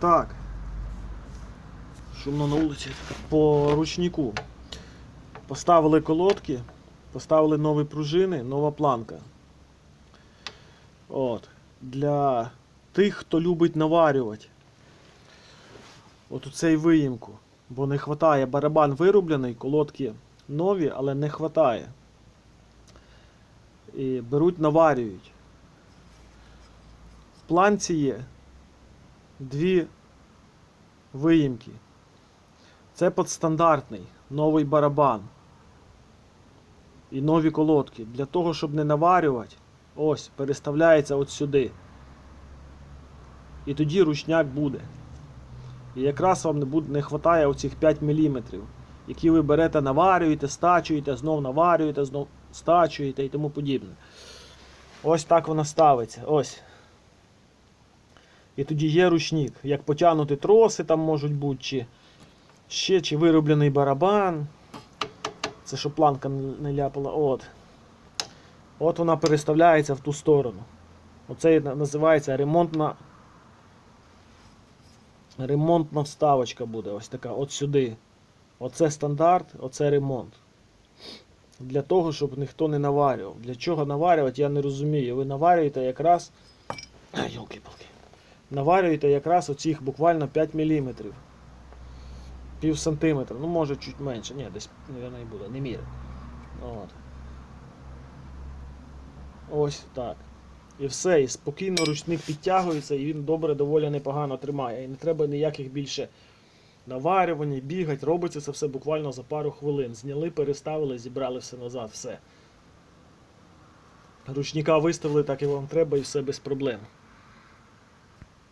Так. Шумно на вулиці. По ручнику. Поставили колодки, поставили нові пружини, нова планка. От. Для тих, хто любить наварювати. От у цей виїмку. Бо не вистачає. Барабан вироблений, колодки нові, але не вистачає. І беруть, наварюють. В планці є дві виїмки. Це підстандартний новий барабан. І нові колодки. Для того, щоб не наварювати, ось, переставляється от сюди. І тоді ручняк буде. І якраз вам не, буде, не вистачає оцих 5 мм, які ви берете, наварюєте, стачуєте, знов наварюєте, знов стачуєте і тому подібне. Ось так вона ставиться. Ось. І тоді є ручник. Як потягнути троси там можуть бути, чи ще, чи вироблений барабан. Це щоб планка не ляпала. От. От вона переставляється в ту сторону. Оце називається ремонтна. Ремонтна вставочка буде ось така, от сюди. Оце стандарт, оце ремонт. Для того, щоб ніхто не наварював. Для чого наварювати, я не розумію. Ви наварюєте якраз. Йолки-палки. Наварюєте якраз оцих буквально 5 мм. Пів сантиметра, ну може чуть менше. Ні, десь, мабуть, і буде, не міряю. От. Ось так. І все, і спокійно ручник підтягується, і він добре, доволі непогано тримає. І не треба ніяких більше наварювань, бігати. Робиться це все буквально за пару хвилин. Зняли, переставили, зібрали все назад, все. Ручника виставили так, як вам треба, і все без проблем.